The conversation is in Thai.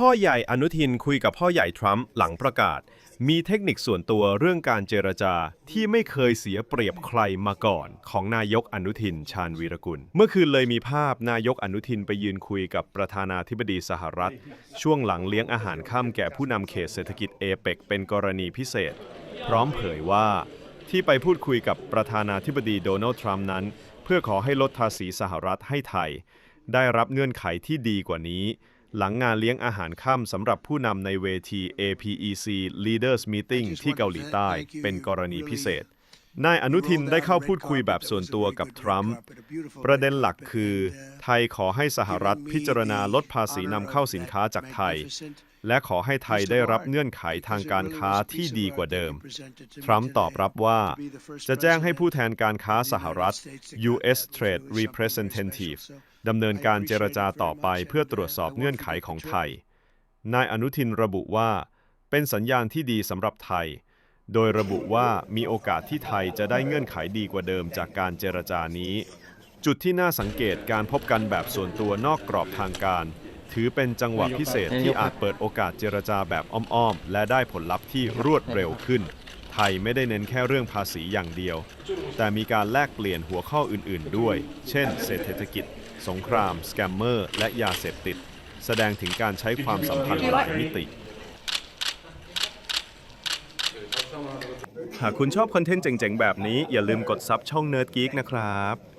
พ่อใหญ่อนุทินคุยกับพ่อใหญ่ทรัมป์หลังประกาศ มีเทคนิคส่วนตัวเรื่องการเจรจาที่ไม่เคยเสียเปรียบใครมาก่อน ของนายกอนุทินชาญวีรกุล เมื่อคืนเลยมีภาพนายกอนุทินไปยืนคุยกับประธานาธิบดีสหรัฐ ช่วงหลังเลี้ยงอาหารค่ำแก่ผู้นำเขตเศรษฐกิจเอเปกเป็นกรณีพิเศษ พร้อมเผยว่า ที่ไปพูดคุยกับประธานาธิบดีโดนัลด์ทรัมป์นั้น เพื่อขอให้ลดภาษีสหรัฐให้ไทย ได้รับเงื่อนไขที่ดีกว่านี้ หลังงานเลี้ยงอาหารค่ำสำหรับผู้นำในเวที APEC Leaders Meeting ที่เกาหลีใต้ เป็นกรณีพิเศษ นายอนุทินได้เข้าพูดคุยแบบส่วนตัวกับทรัมป์ ประเด็นหลักคือ ไทยขอให้สหรัฐพิจารณาลดภาษีนำเข้าสินค้าจากไทย และขอให้ไทยได้รับเงื่อนไขทางการค้าที่ดีกว่าเดิม ทรัมป์ตอบรับว่า จะแจ้งให้ผู้แทนการค้าสหรัฐ U.S. Trade Representative ดำเนินการเจรจาต่อไปเพื่อตรวจสอบเงื่อนไขของไทย นายอนุทินระบุว่า เป็นสัญญาณที่ดีสำหรับไทย โดยระบุว่ามีโอกาสที่ไทยจะได้เงื่อนไขดีกว่าเดิมจากการเจรจานี้ จุดที่น่าสังเกตการพบกันแบบส่วนตัวนอกกรอบทางการ ถือเป็นจังหวะพิเศษที่อาจเปิดโอกาสเจรจาแบบอ้อมๆ และได้ผลลัพธ์ที่รวดเร็วขึ้น ไทยไม่ได้เน้นแค่เรื่องภาษีอย่างเดียว แต่มีการแลกเปลี่ยนหัวข้ออื่นๆด้วย เช่น เศรษฐกิจ สงคราม สแกมเมอร์ และยาเสพติด แสดงถึงการใช้ความสัมพันธ์หลายมิติ หากคุณชอบคอนเทนต์เจ๋งๆ แบบนี้ อย่าลืมกดซับช่อง Nerd Geek นะครับ